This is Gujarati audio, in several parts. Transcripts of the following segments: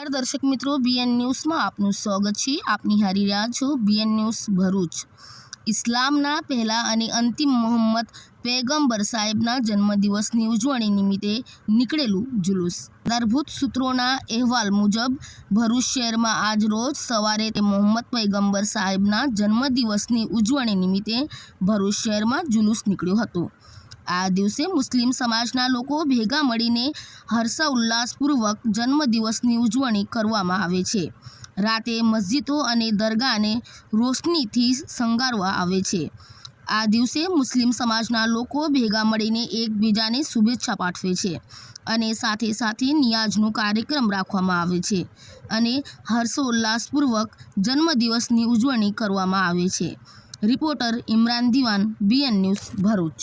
નમસ્કાર, દર્શક મિત્રો બીએન ન્યૂઝમાં આપનું સ્વાગત છે. આપ નિહારી રહ્યા છો બીએન ન્યૂઝ ભરૂચ. ઇસ્લામના પહેલા અને અંતિમ મોહમ્મદ પૈગંબર સાહેબના જન્મદિવસની ઉજવણી નિમિત્તે નીકળેલું જુલુસ. આધારભૂત સૂત્રોના અહેવાલ મુજબ, ભરૂચ શહેરમાં આજ રોજ સવારે તે મોહમ્મદ પૈગંબર સાહેબના જન્મદિવસની ઉજવણી નિમિત્તે ભરૂચ શહેરમાં જુલુસ નીકળ્યો હતો. આ દિવસે મુસ્લિમ સમાજના લોકો ભેગા મળીને હર્ષોલ્લાસપૂર્વક જન્મદિવસની ઉજવણી કરવામાં આવે છે. રાતે મસ્જિદો અને દરગાહને રોશનીથી શણગારવા આવે છે. આ દિવસે મુસ્લિમ સમાજના લોકો ભેગા મળીને એકબીજાને શુભેચ્છા પાઠવે છે અને સાથે સાથે નિયાજનો કાર્યક્રમ રાખવામાં આવે છે અને હર્ષોલ્લાસપૂર્વક જન્મદિવસની ઉજવણી કરવામાં આવે છે. રિપોર્ટર ઇમરાન દિવાન, બીએન ન્યૂઝ ભરૂચ.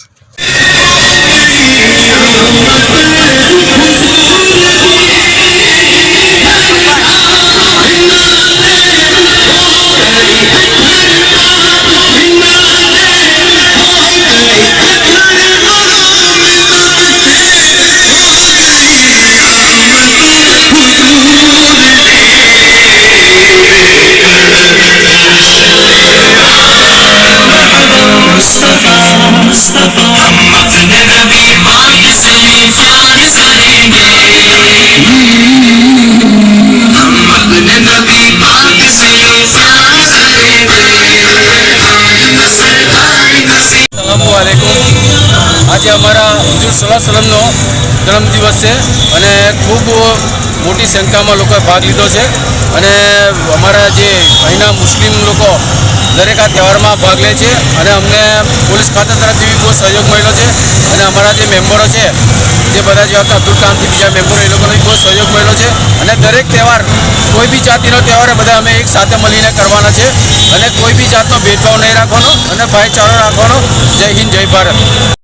આજે સલાહ હજુર સલમનો જન્મદિવસ છે અને ખૂબ મોટી સંખ્યામાં લોકોએ ભાગ લીધો છે. અને અમારા જે અહીંના મુસ્લિમ લોકો દરેક આ તહેવારમાં ભાગ લે છે અને અમને પોલીસ ખાતા તરફથી બી બહુ સહયોગ મળ્યો છે અને અમારા જે મેમ્બરો છે, જે બધા જેવા અબ્દુલ કામથી બીજા મેમ્બરો, એ લોકોને બહુ સહયોગ મળ્યો છે. અને દરેક તહેવાર, કોઈ બી જાતિનો તહેવાર બધા અમે એક સાથે મળીને કરવાના છે. અને કોઈ બી જાતનો ભેદભાવ નહીં રાખવાનો અને ભાઈચારો રાખવાનો. જય હિન્દ, જય ભારત.